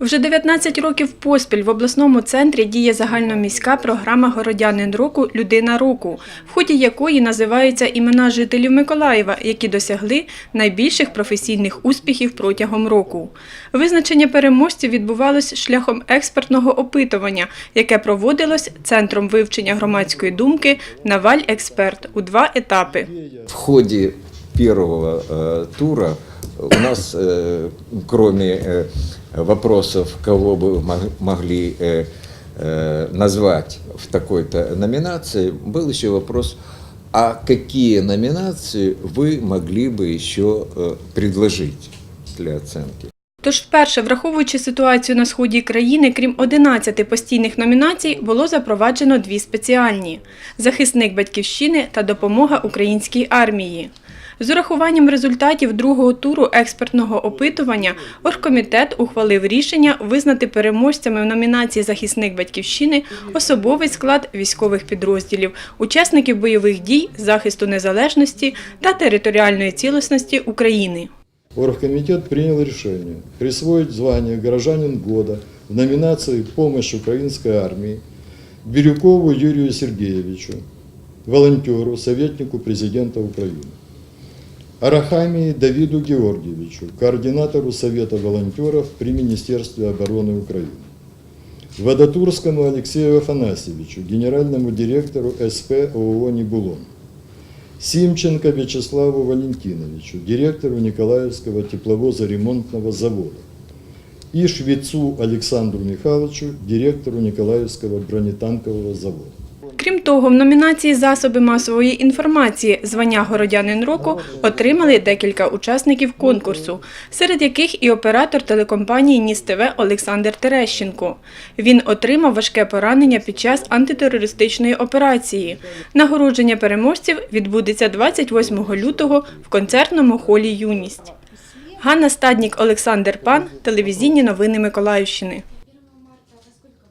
Вже 19 років поспіль в обласному центрі діє загальноміська програма Городянин року Людина року, в ході якої називаються імена жителів Миколаєва, які досягли найбільших професійних успіхів протягом року. Визначення переможців відбувалось шляхом експертного опитування, яке проводилось Центром вивчення громадської думки Наваль Експерт у два етапи. В ходе первого э, тура у нас, э, кроме э, вопросов, кого бы мог- могли э, э, назвать в такой-то номинации, был еще вопрос, а какие номинации вы могли бы еще э, предложить для оценки? Тож вперше, враховуючи ситуацію на сході країни, крім 11 постійних номінацій, було запроваджено дві спеціальні – захисник батьківщини та допомога українській армії. З урахуванням результатів другого туру експертного опитування оргкомітет ухвалив рішення визнати переможцями в номінації Захисник батьківщини особовий склад військових підрозділів, учасників бойових дій, захисту незалежності та територіальної цілісності України. Оргкомитет принял решение присвоить звание «Горожанин года» в номинации «Помощь украинской армии» Бирюкову Юрию Сергеевичу, волонтеру, советнику президента Украины. Арахамии Давиду Георгиевичу, координатору Совета волонтеров при Министерстве обороны Украины. Водотурскому Алексею Афанасьевичу, генеральному директору СП ООО «Небулон». Симченко Вячеславу Валентиновичу, директору Николаевского тепловоза-ремонтного завода. И Швецу Александру Михайловичу, директору Николаевского бронетанкового завода. Крім того, в номінації Засоби масової інформації звання Городянин року отримали декілька учасників конкурсу, серед яких і оператор телекомпанії Ніс ТВ Олександр Терещенко. Він отримав важке поранення під час антитерористичної операції. Нагородження переможців відбудеться 28 лютого в концертному холі Юність. Ганна Стаднік, Олександр Пан, телевізійні новини Миколаївщини.